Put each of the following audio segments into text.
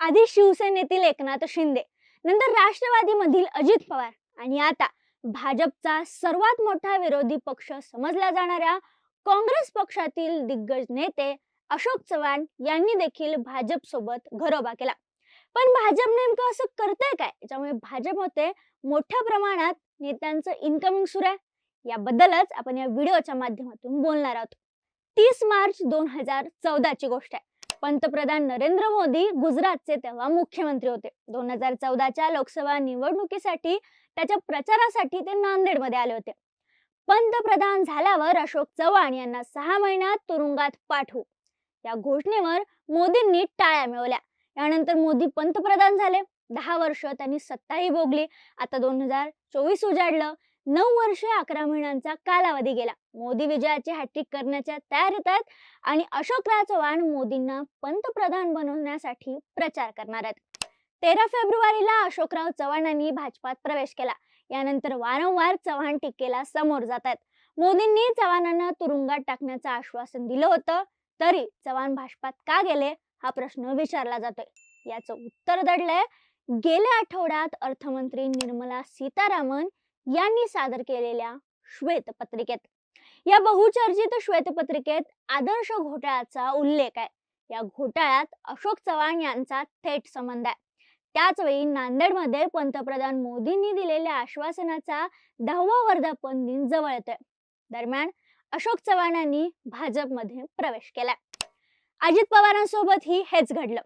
आधी शिवसेनेतील एकनाथ शिंदे नंतर राष्ट्रवादीमधील अजित पवार आणि आता भाजपचा सर्वात मोठा विरोधी पक्ष समजला जाणाऱ्या काँग्रेस पक्षातील दिग्गज नेते अशोक चव्हाण यांनी देखील भाजप सोबत घरोबा केला. पण भाजप नेमकं असं करतंय काय? ज्यामुळे भाजप होते मोठ्या प्रमाणात नेत्यांचं इन्कमिंग सुरू आहे. याबद्दलच आपण या व्हिडिओच्या माध्यमातून बोलणार आहोत. तीस मार्च दोन हजार चौदाची गोष्ट आहे. पंतप्रधान नरेंद्र मोदी गुजरातचे तेव्हा मुख्यमंत्री होते. दोन हजार चौदाच्या लोकसभा निवडणुकीसाठी त्याच्या प्रचारासाठी ते नांदेडमध्ये आले होते. पंतप्रधान झाल्यावर अशोक चव्हाण यांना सहा महिन्यात तुरुंगात पाठवू. या घोषणेवर मोदींनी टाळ्या मिळवल्या. यानंतर मोदी पंतप्रधान झाले. दहा वर्ष त्यांनी सत्ताही भोगली. आता दोन हजार चोवीस उजाडलं. नऊ वर्षे अकरा महिन्यांचा कालावधी गेला. मोदी विजयाची हॅट्रिक करण्याच्या तयारीत आहेत आणि अशोकराव चव्हाण मोदींना पंतप्रधान बनवण्यासाठी प्रचार करणार आहेत. तेरा फेब्रुवारीला अशोकराव चव्हाणांनी भाजपात प्रवेश केला. यानंतर वारंवार चव्हाण टीकेला समोर जात आहेत. मोदींनी चव्हाणांना तुरुंगात टाकण्याचं आश्वासन दिलं होतं. तरी चव्हाण भाजपात का गेले? हा प्रश्न विचारला जातोय. याचं उत्तर दडलंय. गेल्या आठवड्यात अर्थमंत्री निर्मला सीतारामन यांनी सादर केलेल्या श्वेतपत्रिकेत. या बहुचर्चित श्वेतपत्रिकेत आदर्श घोटाळ्याचा उल्लेख आहे. या घोटाळ्यात अशोक चव्हाण यांचा थेट संबंध आहे. त्याच वेळी नांदेडमध्ये पंतप्रधान मोदींनी दिलेल्या आश्वासनाचा दहावा वर्धापन दिन जवळ येतोय. दरम्यान अशोक चव्हाणांनी भाजपमध्ये प्रवेश केला अजित पवारांसोबतही हेच घडलं.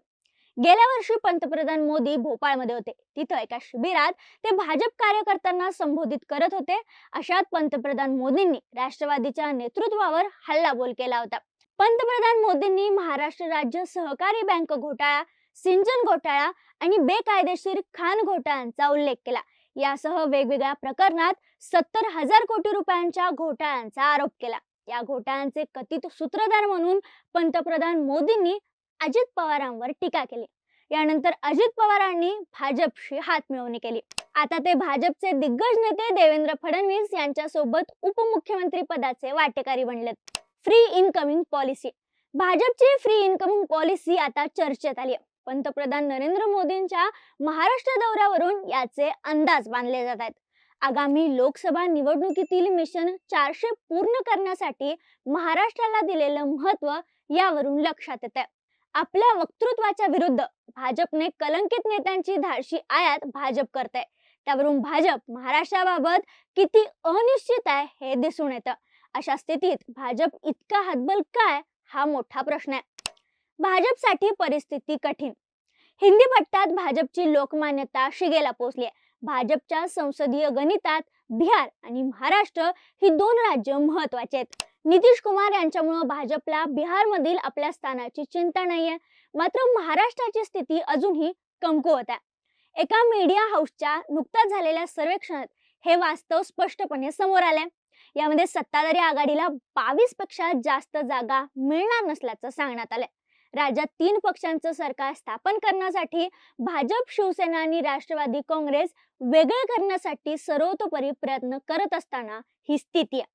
गेल्या वर्षी पंतप्रधान मोदी भोपाळमध्ये होते. तिथं एका शिबिरात ते भाजप कार्यकर्त्यांना संबोधित करत होते. अशात पंतप्रधान मोदींनी राष्ट्रवादीच्या नेतृत्वावर हल्लाबोल केला होता. पंतप्रधान मोदींनी महाराष्ट्र राज्य सहकारी बँक घोटाळा सिंचन घोटाळा आणि बेकायदेशीर खान घोटाळ्यांचा उल्लेख केला. यासह वेगवेगळ्या प्रकरणात सत्तर हजार कोटी रुपयांच्या घोटाळ्यांचा आरोप केला. या घोटाळ्यांचे कथित सूत्रधार म्हणून पंतप्रधान मोदींनी अजित पवारांवर टीका केली. यानंतर अजित पवारांनी भाजपशी हात मिळवणी केली. आता ते भाजपचे दिग्गज नेते देवेंद्र फडणवीस यांच्या सोबत उपमुख्यमंत्री पदाचे वाटेकारी बनलेत. फ्री इनकमिंग पॉलिसी भाजपची फ्री इनकमिंग पॉलिसी आता चर्चेत आली पंतप्रधान नरेंद्र मोदींच्या महाराष्ट्र दौऱ्यावरून याचे अंदाज बांधले जात आहेत. आगामी लोकसभा निवडणुकीतील मिशन चारशे पूर्ण करण्यासाठी महाराष्ट्राला दिलेलं महत्त्व यावरून लक्षात येत आहे आपल्या वक्तृत्वाच्या विरुद्ध भाजपने कलंकित नेत्यांची धाडशी आयात भाजप करते त्यावरून भाजप महाराष्ट्राबाबत किती अनिश्चित आहे हे दिसून येतं. अशा स्थितीत भाजप इतका हातबल काय? हा मोठा प्रश्न आहे. भाजपसाठी परिस्थिती कठीण. हिंदी पट्ट्यात भाजपची लोकमान्यता शिगेला पोहोचली आहे भाजपच्या संसदीय गणितात बिहार आणि महाराष्ट्र ही दोन राज्य महत्वाची आहेत. नितीश कुमार यांच्यामुळं भाजपला बिहारमधील आपल्या स्थानाची चिंता नाहीये. मात्र महाराष्ट्राची स्थिती अजूनही कमकुवत आहे. एका मीडिया हाऊसच्या नुकत्याच झालेल्या सर्वेक्षणात हे वास्तव स्पष्टपणे समोर आलंय. यामध्ये सत्ताधारी आघाडीला बावीसपेक्षा जास्त जागा मिळणार नसल्याचं सांगण्यात आलंय. राज्यात तीन पक्षांचं सरकार स्थापन करण्यासाठी भाजप शिवसेना आणि राष्ट्रवादी काँग्रेस वेगळे करण्यासाठी सर्वतोपरी प्रयत्न करत असताना ही स्थिती आहे.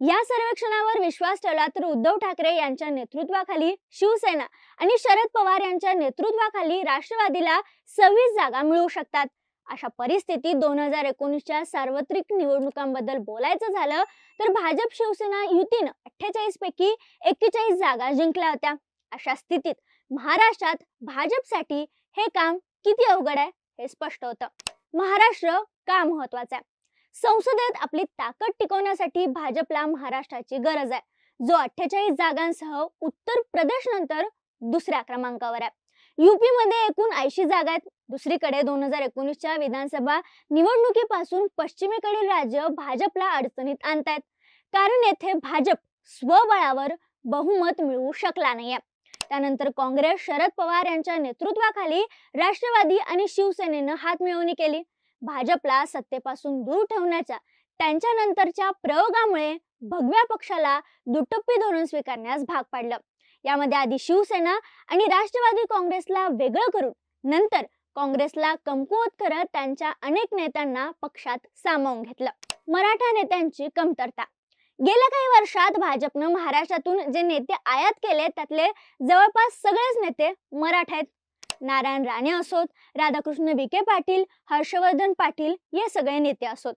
या सर्वेक्षणावर विश्वास ठेवला तर उद्धव ठाकरे यांच्या नेतृत्वाखाली शिवसेना आणि शरद पवार यांच्या नेतृत्वाखाली राष्ट्रवादीला सव्वीस जागा मिळू शकतात. अशा परिस्थितीत दोन हजार एकोणीसच्या सार्वत्रिक निवडणुकांबद्दल बोलायचं झालं तर भाजप शिवसेना युतीनं अठ्ठेचाळीस पैकी एक्केचाळीस जागा जिंकल्या होत्या. अशा स्थितीत महाराष्ट्रात भाजपसाठी हे काम किती अवघड आहे हे स्पष्ट होतं. महाराष्ट्र का महत्त्वाचा आहे? संसदेत आपली ताकद टिकवण्यासाठी भाजपला महाराष्ट्राची गरज आहे. जो अठ्ठेचाळीस जागांसह उत्तर प्रदेश नंतर दुसऱ्या क्रमांकावर आहे. युपी मध्ये एकूण ऐंशी जागा आहेत. दुसरीकडे दोन हजार एकोणीसच्या विधानसभा निवडणुकीपासून पश्चिमेकडील राज्य भाजपला अडचणीत आणतायत. कारण येथे भाजप स्वबळावर बहुमत मिळवू शकला नाहीये. त्यानंतर काँग्रेस शरद पवार यांच्या नेतृत्वाखाली राष्ट्रवादी आणि शिवसेनेनं हात मिळवणी केली. भाजपला सत्तेपासून दूर ठेवण्याच्या त्यांच्या नंतरच्या प्रयोगामुळे भगव्या पक्षाला दुटप्पी धोरण स्वीकारण्यास भाग पाडलं. यामध्ये आधी शिवसेना आणि राष्ट्रवादी काँग्रेसला वेगळं करून नंतर काँग्रेसला कमकुवत करत त्यांच्या अनेक नेत्यांना पक्षात सामावून घेतलं. मराठा नेत्यांची कमतरता. गेल्या काही वर्षात भाजपनं महाराष्ट्रातून जे नेते आयात केले त्यातले जवळपास सगळेच नेते मराठा आहेत. नारायण राणे असोत राधाकृष्ण विखे पाटील हर्षवर्धन पाटील हे सगळे नेते असोत.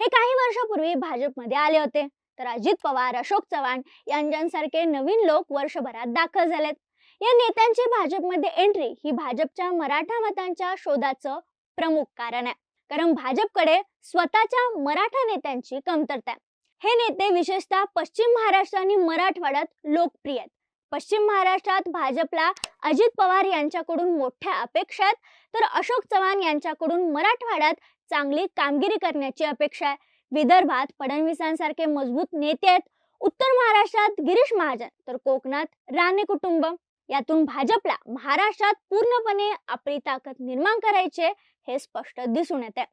हे काही वर्षापूर्वी भाजपमध्ये आले होते. तर अजित पवार अशोक चव्हाण यांच्यासारखे नवीन लोक वर्षभरात दाखल झालेत. या नेत्यांची भाजपमध्ये एंट्री ही भाजपच्या मराठा मतांच्या शोधाचं प्रमुख कारण आहे. कारण भाजपकडे स्वतःच्या मराठा नेत्यांची कमतरता आहे. हे नेते विशेषतः पश्चिम महाराष्ट्र आणि मराठवाड्यात लोकप्रिय आहेत. पश्चिम महाराष्ट्रात भाजपला अजित पवार यांच्याकडून मोठ्या अपेक्षा आहेत तर अशोक चव्हाण यांच्याकडून मराठवाड्यात चांगली कामगिरी करण्याची अपेक्षा आहे. विदर्भात फडणवीसांसारखे मजबूत नेते आहेत. उत्तर महाराष्ट्रात गिरीश महाजन तर कोकणात राणे कुटुंब. यातून भाजपला महाराष्ट्रात पूर्णपणे आपली ताकद निर्माण करायचे हे स्पष्ट दिसून येते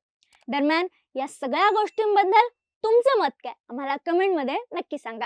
दरम्यान या सगळ्या गोष्टींबद्दल तुमचं मत काय? आम्हाला कमेंटमध्ये नक्की सांगा.